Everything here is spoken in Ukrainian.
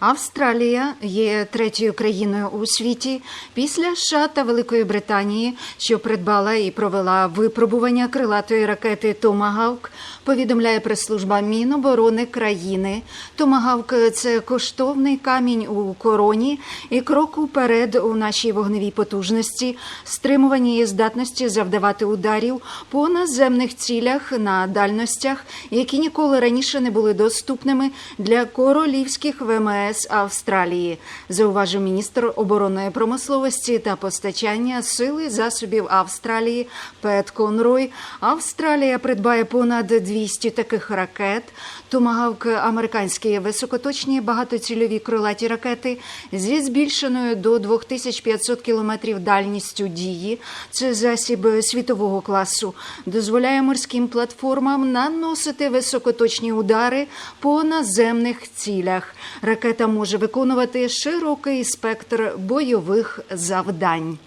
Австралія є третьою країною у світі після США та Великої Британії, що придбала і провела випробування крилатої ракети Томагавк. Повідомляє прес-служба Міноборони країни. Томагавк це коштовний камінь у короні і крок уперед у нашій вогневій потужності, стримуванні здатності завдавати ударів по наземних цілях на дальностях, які ніколи раніше не були доступними для королівських ВМС Австралії, зауважив міністр оборонної промисловості та постачання сили засобів Австралії Пет Конрой. Австралія придбає понад 200 таких ракет. Томагавк американські високоточні багатоцільові крилаті ракети зі збільшеною до 2500 кілометрів дальністю дії. Це засіб світового класу. Дозволяє морським платформам наносити високоточні удари по наземних цілях. Ракета може виконувати широкий спектр бойових завдань.